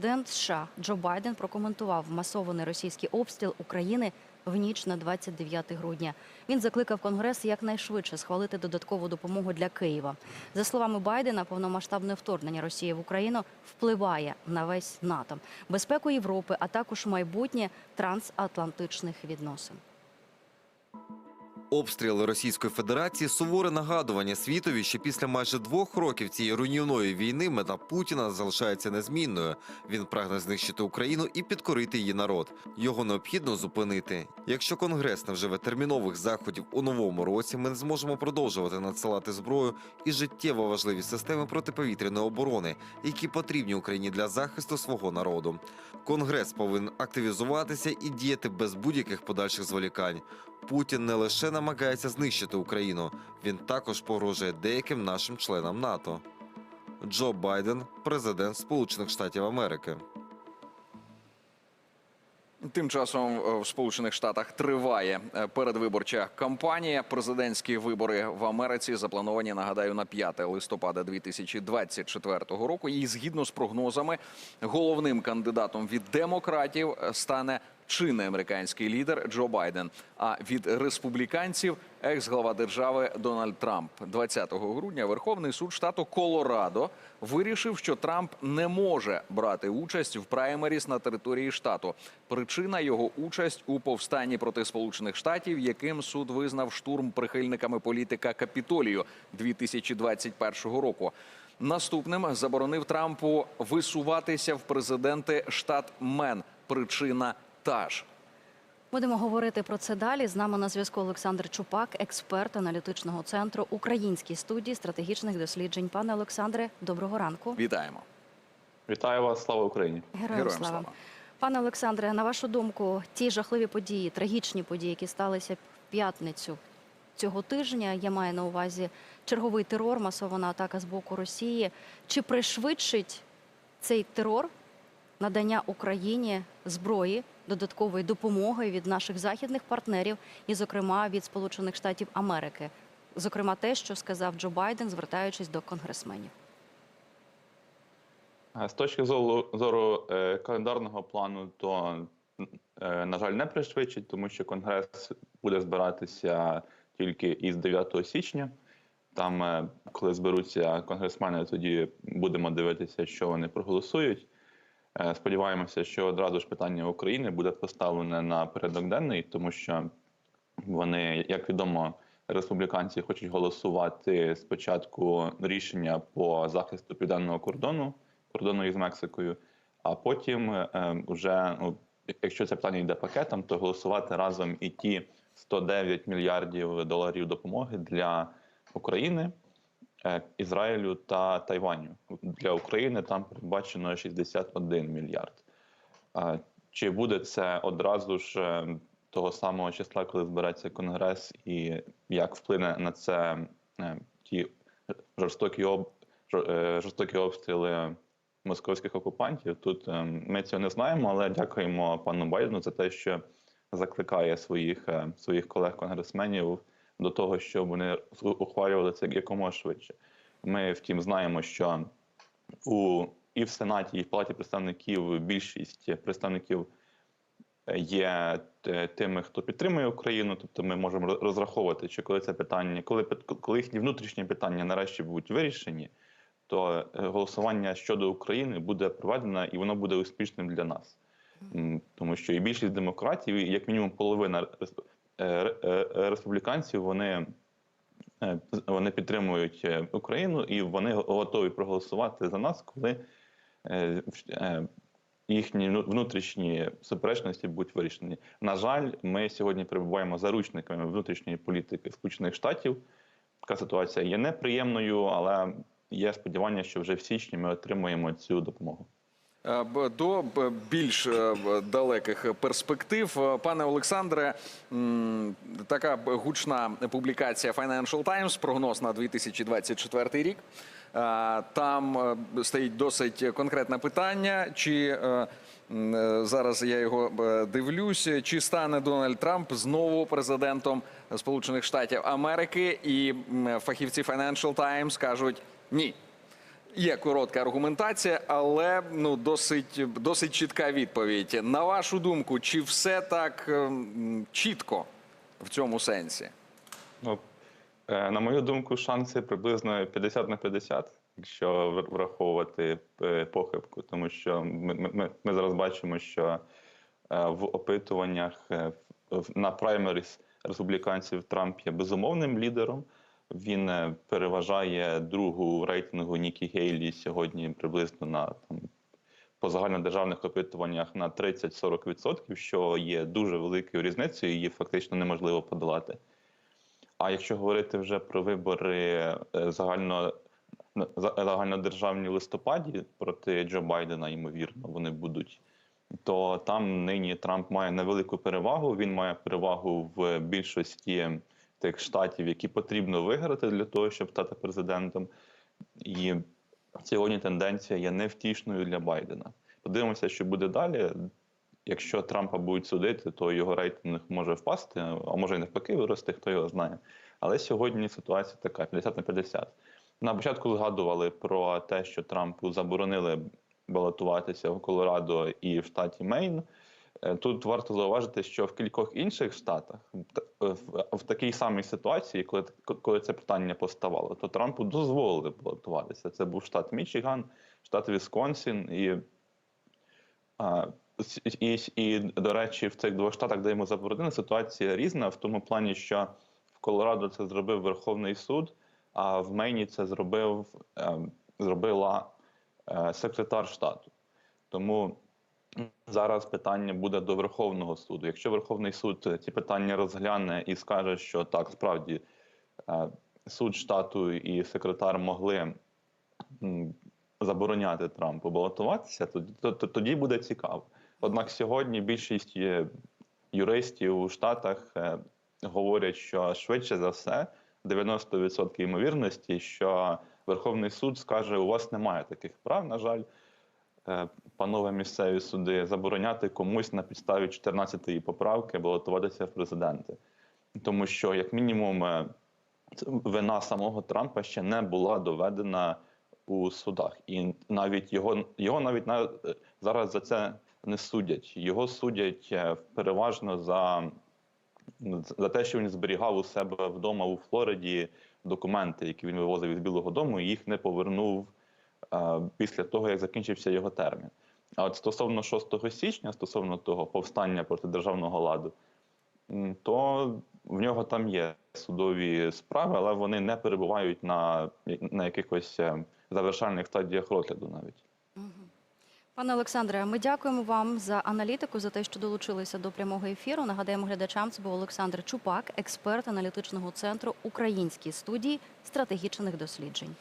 Президент США Джо Байден прокоментував масований російський обстріл України в ніч на 29 грудня. Він закликав Конгрес якнайшвидше схвалити додаткову допомогу для Києва. За словами Байдена, повномасштабне вторгнення Росії в Україну впливає на весь НАТО, безпеку Європи, а також майбутнє трансатлантичних відносин. Обстріли Російської Федерації суворе нагадування світові, що після майже двох років цієї руйнівної війни мета Путіна залишається незмінною. Він прагне знищити Україну і підкорити її народ. Його необхідно зупинити. Якщо Конгрес не вживе термінових заходів у новому році, ми не зможемо продовжувати надсилати зброю і життєво важливі системи протиповітряної оборони, які потрібні Україні для захисту свого народу. Конгрес повинен активізуватися і діяти без будь-яких подальших зволікань. Путін не лише намагається знищити Україну, він також погрожує деяким нашим членам НАТО. Джо Байден, президент Сполучених Штатів Америки. Тим часом е, в Сполучених Штатах триває е, передвиборча кампанія. Президентські вибори в Америці заплановані, нагадаю, на 5 листопада 2024 року. І згідно з прогнозами, головним кандидатом від демократів е, стане чинний американський лідер Джо Байден. А від республіканців екс-глава держави Дональд Трамп. 20 грудня Верховний суд штату Колорадо вирішив, що Трамп не може брати участь в праймеріс на території штату. Причина його участь у повстанні проти Сполучених Штатів, яким суд визнав штурм прихильниками політика Капітолію 2021 року. Наступним заборонив Трампу висуватися в президенти штат Мен. Причина та ж. Будемо говорити про це далі. З нами на зв'язку Олександр Чупак, експерт аналітичного центру Українській студії стратегічних досліджень. Пане Олександре, доброго ранку. Вітаємо. Вітаю вас, слава Україні! Героям, Героям слава. слава. Пане Олександре, на вашу думку, ті жахливі події, трагічні події, які сталися в п'ятницю цього тижня, я маю на увазі черговий терор, масована атака з боку Росії. Чи пришвидшить цей терор надання Україні зброї, додаткової допомоги від наших західних партнерів, і, зокрема, від Сполучених Штатів Америки? Зокрема, те, що сказав Джо Байден, звертаючись до конгресменів. З точки зору е, календарного плану, то, е, на жаль, не пришвидшить, тому що Конгрес буде збиратися тільки із 9 січня. Там, е, коли зберуться конгресмени, тоді будемо дивитися, що вони проголосують. Е, Сподіваємося, що одразу ж питання України буде поставлене на порядок денний, тому що вони, як відомо, республіканці хочуть голосувати спочатку рішення по захисту південного кордону, кордону із Мексикою, а потім е, вже, ну, якщо це питання йде пакетом, то голосувати разом і ті 109 мільярдів доларів допомоги для України. Е, Ізраїлю та Тайваню для України там передбачено 61 мільярд. Чи буде це одразу ж е, того самого числа, коли збереться конгрес, і як вплине на це е, ті жорстокі об жорстокі обстріли московських окупантів? Тут ми цього не знаємо, але дякуємо пану Байдену за те, що закликає своїх своїх колег-конгресменів до того, щоб вони ухвалювали це якомога швидше. Ми, втім, знаємо, що у і в Сенаті, і в Палаті представників більшість представників е, є тими, хто підтримує Україну. Тобто ми можемо розраховувати, що коли це питання, коли коли їхні внутрішні питання нарешті будуть вирішені, то е, голосування щодо України буде проведено і воно буде успішним для нас. Тому що і більшість демократів, і як мінімум половина республіканців, вони е, вони підтримують е, Україну і вони готові проголосувати за нас, коли е, е, їхні внутрішні суперечності будуть вирішені. На жаль, ми сьогодні перебуваємо заручниками внутрішньої політики Сполучених Штатів. Така ситуація є неприємною, але є сподівання, що вже в січні ми отримаємо цю допомогу. Е, До більш е, далеких перспектив, Е, пане Олександре, така гучна публікація Financial Times, прогноз на 2024 рік. Там стоїть досить конкретне питання, чи зараз я його дивлюсь, чи стане Дональд Трамп знову президентом Сполучених Штатів Америки, і фахівці Financial Times кажуть ні. Є коротка аргументація, але ну досить, досить чітка відповідь. На вашу думку, чи все так ем, чітко в цьому сенсі? Ну, е, на мою думку, шанси приблизно 50 на 50, якщо враховувати е, похибку, тому що ми, ми- ми, зараз бачимо, що е, в опитуваннях на праймеріс республіканців Трамп є безумовним лідером. Він е, переважає другу рейтингу Нікі Гейлі сьогодні приблизно на там, по загальнодержавних опитуваннях на 30-40%, що є дуже великою різницею, її фактично неможливо подолати. А якщо говорити вже про вибори е, загально, загальнодержавні листопаді проти Джо Байдена, ймовірно, вони будуть, то там нині Трамп має невелику перевагу. Він має перевагу в більшості тих штатів, які потрібно виграти для того, щоб стати президентом. І сьогодні тенденція є невтішною для Байдена. Подивимося, що буде далі. Якщо Трампа будуть судити, то його рейтинг може впасти, а може і навпаки вирости, хто його знає. Але сьогодні ситуація така: 50 на 50. На початку згадували про те, що Трампу заборонили балотуватися в Колорадо і в штаті Мейн. Е, Тут варто зауважити, що в кількох інших штатах в, в такій самій ситуації, коли, коли це питання поставало, то Трампу дозволили балотуватися. Це був штат Мічиган, штат Вісконсін і і, і, до речі, в цих двох штатах, де йому заборонили, ситуація різна в тому плані, що в Колорадо це зробив Верховний суд, а в Мейні це зробив, е, зробила е, секретар штату. Тому зараз питання буде до Верховного суду. Якщо Верховний суд ці питання розгляне і скаже, що так, справді е, суд штату і секретар могли забороняти Трампу балотуватися, тоді, то- то- тоді буде цікаво. Однак сьогодні більшість юристів у Штатах е, говорять, що швидше за все 90% ймовірності, що Верховний суд скаже, у вас немає таких прав, на жаль, е, панове місцеві суди, забороняти комусь на підставі 14-ї поправки балотуватися в президенти. Тому що, як мінімум, е, вина самого Трампа ще не була доведена у судах, і навіть його його навіть на зараз за це не судять. Його судять е, переважно за, за те, що він зберігав у себе вдома у Флориді документи, які він вивозив із Білого Дому, і їх не повернув е, після того, як закінчився його термін. А от стосовно 6 січня, стосовно того повстання проти державного ладу, то в нього там є судові справи, але вони не перебувають на, на якихось е, завершальних стадіях розгляду навіть. Пане Олександре, ми дякуємо вам за аналітику, за те, що долучилися до прямого ефіру. Нагадаємо глядачам, це був Олександр Чупак, експерт аналітичного центру Українській студії стратегічних досліджень.